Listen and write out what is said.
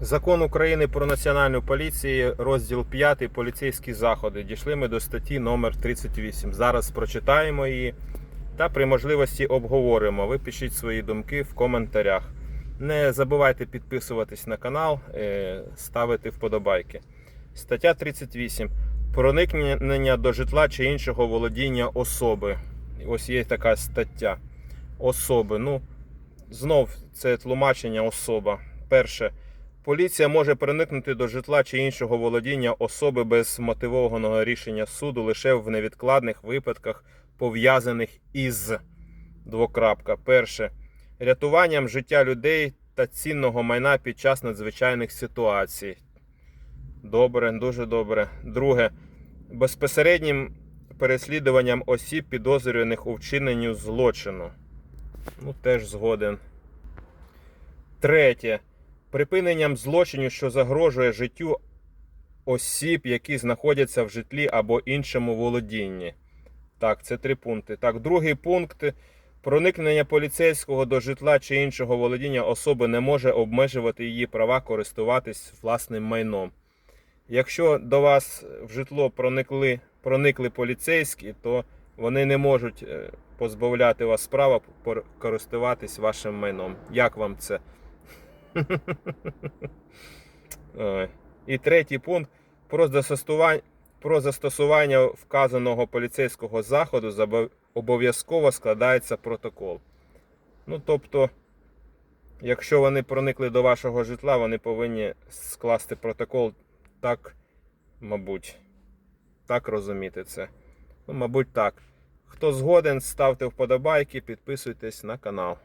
Закон України про національну поліцію, розділ 5 поліцейські заходи. Дійшли ми до статті номер 38. Зараз прочитаємо її та при можливості обговоримо. Ви пишіть свої думки в коментарях. Не забувайте підписуватись на канал, е, ставити вподобайки. Стаття 38. Проникнення до житла чи іншого володіння особи. Ось є така стаття. Особи. Ну, знов це тлумачення особа. Перше. Поліція може проникнути до житла чи іншого володіння особи без мотивованого рішення суду лише в невідкладних випадках, пов'язаних із двокрапка. Перше. Рятуванням життя людей та цінного майна під час надзвичайних ситуацій. Добре, дуже добре. Друге. Безпосереднім переслідуванням осіб, підозрюваних у вчиненню злочину. Ну, теж згоден. Третє. Припиненням злочинів, що загрожує життю осіб, які знаходяться в житлі або іншому володінні. Так, це три пункти. Так, другий пункт. Проникнення поліцейського до житла чи іншого володіння особи не може обмежувати її права користуватись власним майном. Якщо до вас в житло проникли, проникли поліцейські, то вони не можуть е, позбавляти вас права користуватись вашим майном. Як вам це? І третій пункт про застосування вказаного поліцейського заходу обов'язково складається протокол. Ну, тобто, якщо вони проникли до вашого житла, вони повинні скласти протокол так, мабуть, так розуміти це. Ну, мабуть, так. Хто згоден, ставте вподобайки, підписуйтесь на канал.